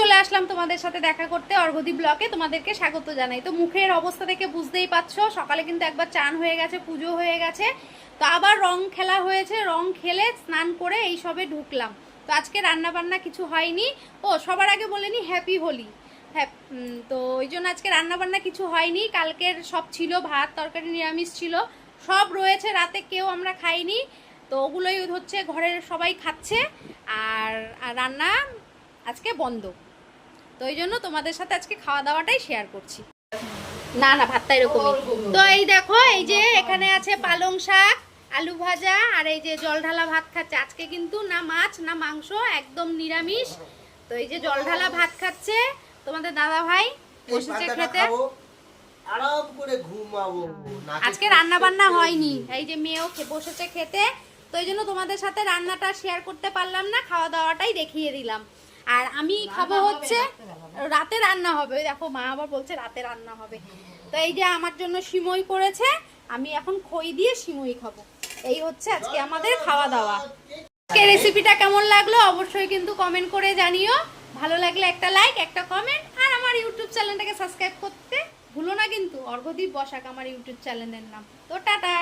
চলে আসলাম তোমাদের সাথে দেখা করতে অর্ঘদীপ ব্লকে, তোমাদেরকে স্বাগত জানাই। তো মুখের অবস্থা থেকে বুঝতেই পারছ, সকালে কিন্তু একবার চান হয়ে গেছে, পুজো হয়ে গেছে। তো আবার রং খেলা হয়েছে, রং খেলে স্নান করে এই সবে ঢুকলাম। তো আজকে রান্না বান্না কিছু হয়নি। ও, সবার আগে বলে নি হ্যাপি হোলি হ্যাঁ তো ওই জন্য আজকে রান্না বান্না কিছু হয়নি। কালকের সব ছিল, ভাত, তরকারি, নিরামিষ ছিল। সব রয়েছে, রাতে কেউ আমরা খাইনি। তো ওগুলোই হচ্ছে ঘরের সবাই খাচ্ছে। আর রান্না আজকে বন্ধ। তো এই জন্য তোমাদের সাথে আজকে খাওয়া দাওয়াটাই শেয়ার করছি। না না ভাতটা এরকমই। তো এই দেখো এই যে এখানে আছে পালং শাক আলু ভাজা আর এই যে জল ঢালা ভাত খাচ্ছে। আজকে কিন্তু না মাছ না মাংস একদম নিরামিষ। তো এই যে জল ঢালা ভাত খাচ্ছে তোমাদের দাদা ভাই বসেছে খেতে। আরাম করে ঘুমাবো। আজকে রান্না বান্না হয়নি। এই যে মেয়েও বসেছে খেতে। তো এই জন্য তোমাদের সাথে রান্নাটা শেয়ার করতে পারলাম না খাওয়া দাওয়াটাই দেখিয়ে দিলাম। আর আমি খাব হচ্ছে রাতে রান্না হবে। দেখো মা আবার বলছে রাতে রান্না হবে। তো এই যে আমার জন্য সিমই করেছে আমি এখন খই দিয়ে সিমই খাব। এই হচ্ছে আজকে আমাদের খাওয়া দাওয়া আজকে রেসিপিটা কেমন লাগল অবশ্যই কিন্তু কমেন্ট করে জানিও। ভালো লাগলে একটা লাইক একটা কমেন্ট আর আমার ইউটিউব চ্যানেলটাকে সাবস্ক্রাইব করতে ভুলো না কিন্তু। অর্ঘদীপ বসাক আমার ইউটিউব চ্যানেলের নাম। তো টাটা!